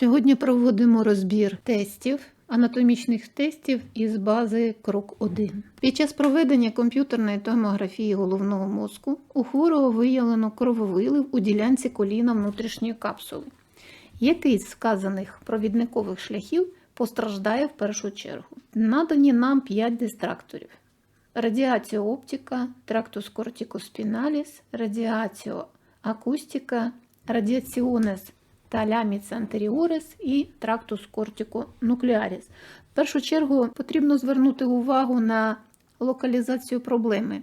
Сьогодні проводимо розбір тестів, анатомічних тестів із бази Крок 1. Під час проведення комп'ютерної томографії головного мозку у хворого виявлено крововилив у ділянці коліна внутрішньої капсули. Який з вказаних провідникових шляхів постраждає в першу чергу? Надані нам 5 дистракторів. Радіація оптика, трактус кортикоспіналіс, радіація акустика, радіаціонес таляміс антеріорис і трактус кортиконуклеаріс. В першу чергу потрібно звернути увагу на локалізацію проблеми.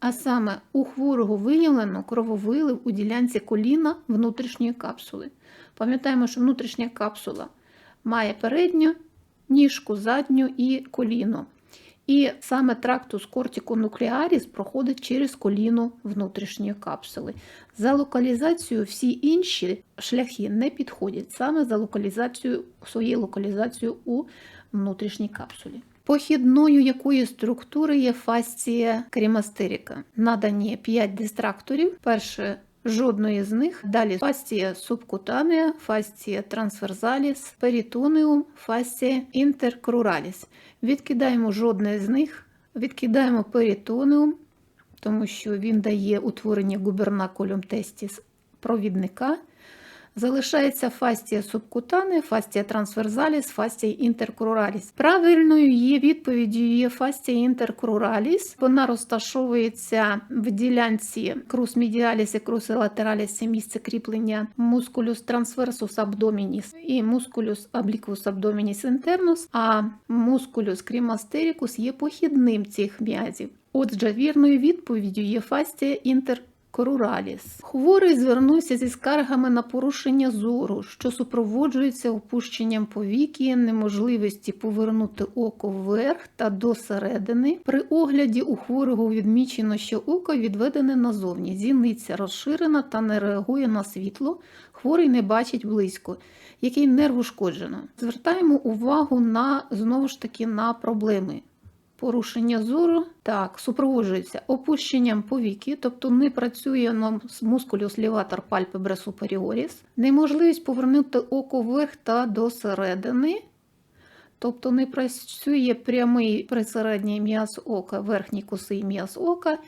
А саме у хворого виявлено крововилив у ділянці коліна внутрішньої капсули. Пам'ятаємо, що внутрішня капсула має передню ніжку, задню і коліно. І саме трактус кортиконуклеаріс проходить через коліно внутрішньої капсули. За локалізацією всі інші шляхи не підходять саме за локалізацією, своєю локалізацією у внутрішній капсулі. Похідною якої структури є фасція крімастеріка. Надані 5 дистракторів. Перше Жодної з них. Далі фасція субкутанеа, фасція трансверзаліс, перитонеум, фасція інтеркрураліс. Відкидаємо жодне з них, відкидаємо перитонеум, тому що він дає утворення губернакулюм тестіс провідника. Залишається фастія субкутане, фастія трансверзаліс, фастія інтеркрураліс. Правильною є відповіддю є фастія інтеркрураліс. Вона розташовується в ділянці крус медіаліс і крус латераліс, це місце кріплення мускулюс трансверсус абдомініс і мускулюс обліквус абдомініс інтернус, а мускулюс крімастерікус є похідним цих м'язів. Отже, вірною відповіддю є фастія інтеркрураліс. Корураліс. Хворий звернувся зі скаргами на порушення зору, що супроводжується опущенням повіки, неможливості повернути око вверх та до середини. При огляді у хворого відмічено, що око відведене назовні, зіниця розширена та не реагує на світло. Хворий не бачить близько, який нерв ушкоджено. Звертаємо увагу на знову ж таки на проблеми. Порушення зору так, супроводжується опущенням повіки, тобто не працює на мускулюс ліватор пальпебре суперіоріс, неможливість повернути око вверх та до середини, тобто не працює прямий присередній м'яз ока, верхній косий м'яз ока,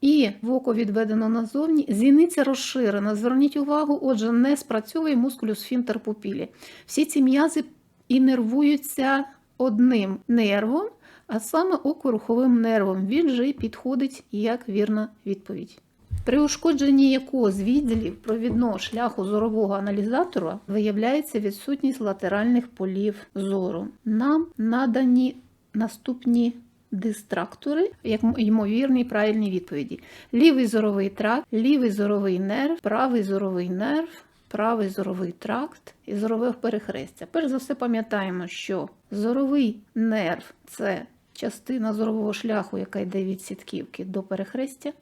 і в око відведено назовні. Зіниця розширена. Зверніть увагу, отже, не спрацьовує мускулюс фінтер пупілі. Всі ці м'язи інервуються одним нервом а саме окоруховим нервом. Він же підходить як вірна відповідь. При ушкодженні якого з відділів провідного шляху зорового аналізатора виявляється відсутність латеральних полів зору. Нам надані наступні дистрактори, як ймовірні правильні відповіді: лівий зоровий тракт, лівий зоровий нерв, правий зоровий нерв. Правий зоровий тракт і зорове перехрестя. Перш за все, пам'ятаємо, що зоровий нерв це частина зорового шляху, яка йде від сітківки до перехрестя.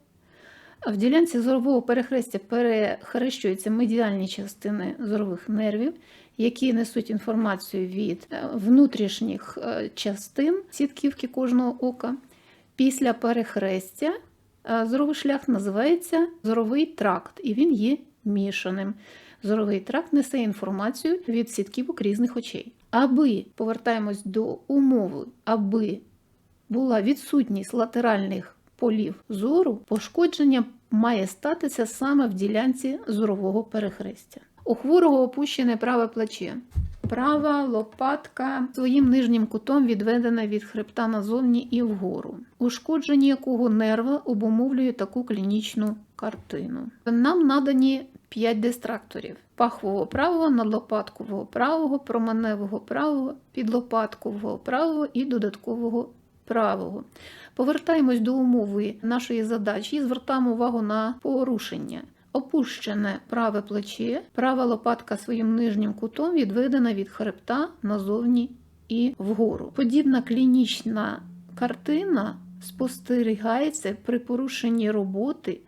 В ділянці зорового перехрестя перехрещуються медіальні частини зорових нервів, які несуть інформацію від внутрішніх частин сітківки кожного ока. Після перехрестя зоровий шлях називається зоровий тракт, і він є мішаним. Зоровий тракт несе інформацію від сітківок різних очей. Аби повертаємось до умови, аби була відсутність латеральних полів зору, пошкодження має статися саме в ділянці зорового перехрестя. У хворого опущене праве плече. Права лопатка своїм нижнім кутом відведена від хребта назовні і вгору, ушкодження якого нерва обумовлює таку клінічну картину. Нам надані 5 дистракторів: пахового правого, надлопаткового правого, променевого правого, підлопаткового правого і додаткового правого. Повертаємось до умови нашої задачі і звертаємо увагу на порушення. Опущене праве плече, права лопатка своїм нижнім кутом відведена від хребта назовні і вгору. Подібна клінічна картина спостерігається при порушенні роботи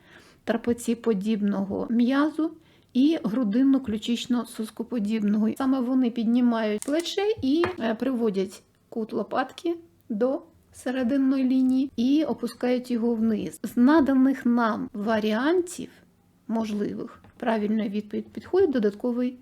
трапеціподібного м'язу і грудинно-ключично-соскоподібного. Саме вони піднімають плече і приводять кут лопатки до серединної лінії і опускають його вниз. З наданих нам варіантів можливих правильної відповідь підходить додатковий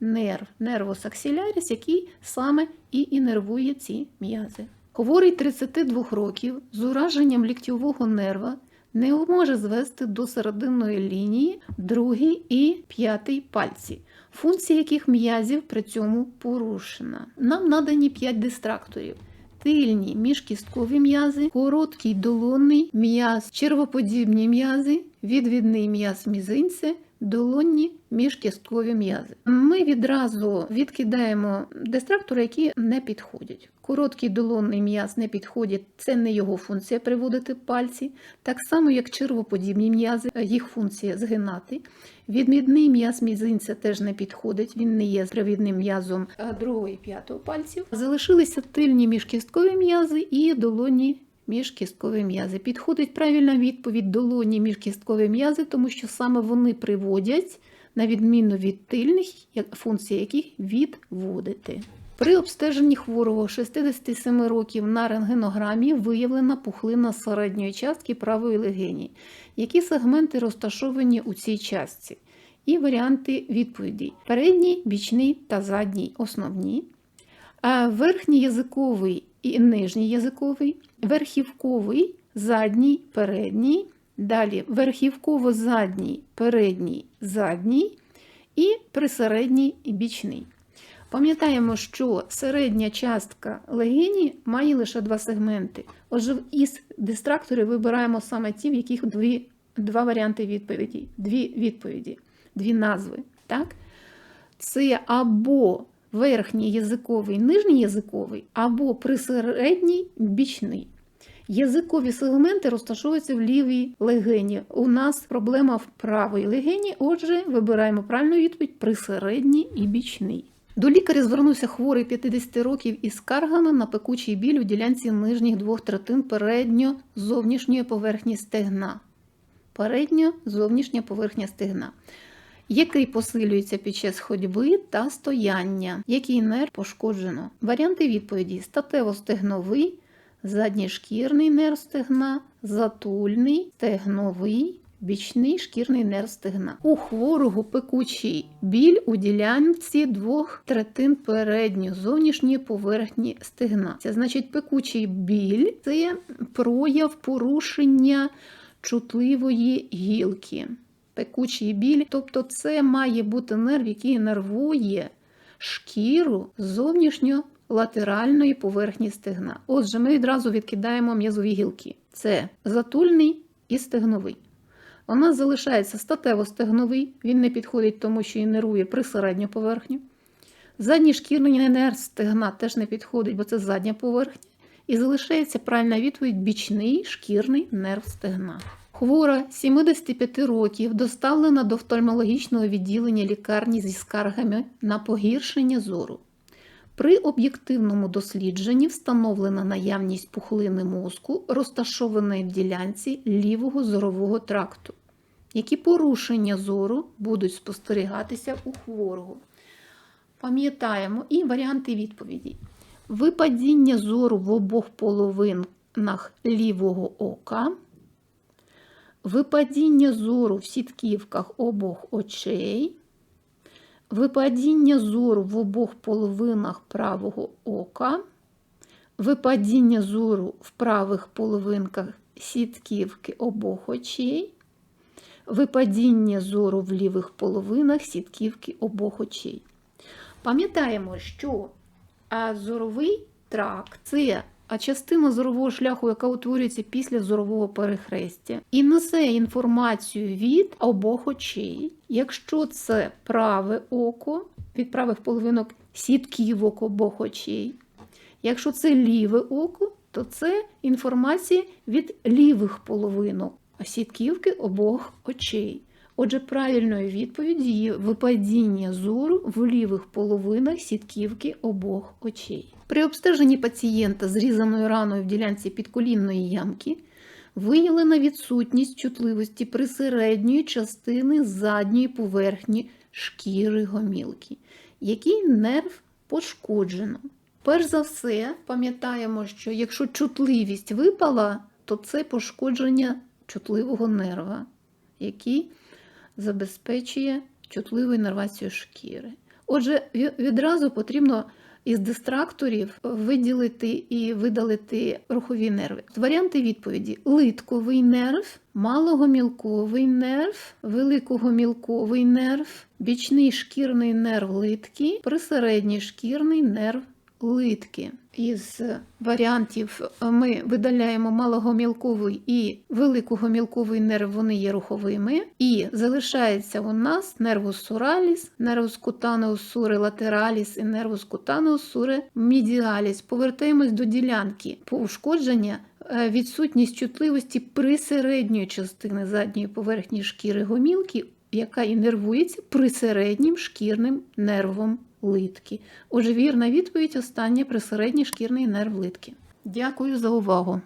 нерв, нервус аксіляріс, який саме і інервує ці м'язи. Хворий 32 років з ураженням ліктьового нерва не може звести до серединної лінії другий і п'ятий пальці, функція яких м'язів при цьому порушена. Нам надані 5 дистракторів. Тильні міжкісткові м'язи, короткий долонний м'яз, червоподібні м'язи, відвідний м'яз мізинця, долонні міжкісткові м'язи. Ми відразу відкидаємо дистрактори, які не підходять. Короткий долонний м'яз не підходить, це не його функція приводити пальці, так само як червоподібні м'язи, їх функція згинати. Відмідний м'яз мізинця теж не підходить, він не є привідним м'язом е, другого і п'ятого пальців. Залишилися тильні міжкісткові м'язи і долонні міжкісткові м'язи. Підходить правильна відповідь долонні міжкісткові м'язи, тому що саме вони приводять, на відміну від тильних, функція яких відводити. При обстеженні хворого 67 років на рентгенограмі виявлена пухлина середньої частки правої легені. Які сегменти розташовані у цій частці? І варіанти відповідей: передній, бічний та задній основні. А Верхній язиковий і нижній язиковий, верхівковий, задній, передній, далі верхівково-задній, передній, задній і присередній і бічний. Пам'ятаємо, що середня частка легені має лише два сегменти. Отже, із дистракторів вибираємо саме ті, в яких дві, два варіанти відповіді, дві відповіді, дві назви. Так? Це або верхній язиковий, нижній язиковий, або присередній бічний. Язикові сегменти розташовуються в лівій легені. У нас проблема в правій легені, отже, вибираємо правильну відповідь присередній і бічний. До лікаря звернувся хворий 50 років із скаргами на пекучий біль у ділянці нижніх двох третин передньо-зовнішньої поверхні стегна. Передньо-зовнішня поверхня стегна який посилюється під час ходьби та стояння, який нерв пошкоджено. Варіанти відповіді: статево-стегновий, заднішкірний нерв стегна, затульний, стегновий. Бічний шкірний нерв стегна. У хворого пекучий біль у ділянці двох третин передньої зовнішньої поверхні стегна. Це значить пекучий біль це прояв порушення чутливої гілки пекучий біль. Тобто це має бути нерв, який нервує шкіру зовнішньо-латеральної поверхні стегна. Отже, ми відразу відкидаємо м'язові гілки. Це затульний і стегновий. У нас залишається статево-стегновий, він не підходить тому, що інерує присередню поверхню. Задній шкірний нерв стегна теж не підходить, бо це задня поверхня. І залишається правильна відповідь бічний шкірний нерв стегна. Хвора 75 років доставлена до офтальмологічного відділення лікарні зі скаргами на погіршення зору. При об'єктивному дослідженні встановлена наявність пухлини мозку, розташованої в ділянці лівого зорового тракту. Які порушення зору будуть спостерігатися у хворого? Пам'ятаємо і варіанти відповіді. Випадіння зору в обох половинах лівого ока випадіння зору в сітківках обох очей, випадіння зору в обох половинах правого ока, випадіння зору в правих половинках сітківки обох очей, випадіння зору в лівих половинах сітківки обох очей. Пам'ятаємо, що зоровий тракт це а частина зорового шляху, яка утворюється після зорового перехрестя, і несе інформацію від обох очей. Якщо це праве око, від правих половинок сітківок обох очей. Якщо це ліве око, то це інформація від лівих половинок сітківки обох очей. Отже, правильною відповіддю є випадіння зору в лівих половинах сітківки обох очей. При обстеженні пацієнта з різаною раною в ділянці підколінної ямки виявлена відсутність чутливості присередньої частини задньої поверхні шкіри гомілки, який нерв пошкоджено. Перш за все, пам'ятаємо, що якщо чутливість випала, то це пошкодження чутливого нерва, який забезпечує чутливу іннервацію шкіри. Отже, відразу потрібно із дистракторів виділити і видалити рухові нерви. Варіанти відповіді: литковий нерв, малогомілковий нерв, великогомілковий нерв, бічний шкірний нерв литки, присередній шкірний нерв литки. Із варіантів ми видаляємо малогомілковий і великогомілковий нерв, вони є руховими. І залишається у нас нервус сураліс, нервус кутанеус суре латераліс і нервус кутанеус суре медіаліс. Повертаємось до ділянки пошкодження. е, Відсутність чутливості присередньої частини задньої поверхні шкіри гомілки, яка інервується присереднім шкірним нервом литки. Отже, вірна відповідь остання присередній шкірний нерв литки. Дякую за увагу.